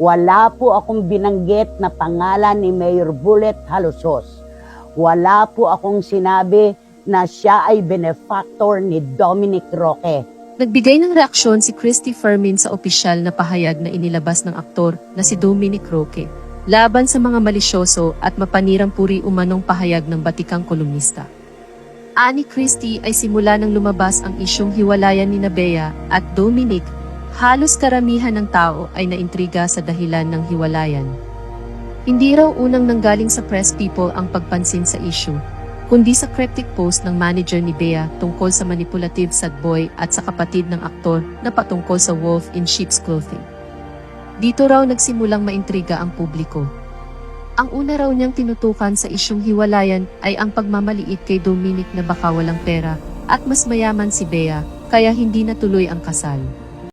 Wala po akong binanggit na pangalan ni Mayor Bullet Halusos. Wala po akong sinabi na siya ay benefactor ni Dominic Roque. Nagbigay ng reaksyon si Christy Fermin sa opisyal na pahayag na inilabas ng aktor na si Dominic Roque laban sa mga malisyoso at mapanirang puri umanong pahayag ng batikang kolumnista. Ani Christie ay simula nang lumabas ang isyong hiwalayan ni Nabea at Dominic, halos karamihan ng tao ay naintriga sa dahilan ng hiwalayan. Hindi raw unang nanggaling sa press people ang pagpansin sa issue, kundi sa cryptic post ng manager ni Bea tungkol sa manipulative sad boy at sa kapatid ng aktor na patungkol sa wolf in sheep's clothing. Dito raw nagsimulang maintriga ang publiko. Ang una raw niyang tinutukan sa isyong hiwalayan ay ang pagmamaliit kay Dominic na baka walang pera at mas mayaman si Bea kaya hindi natuloy ang kasal.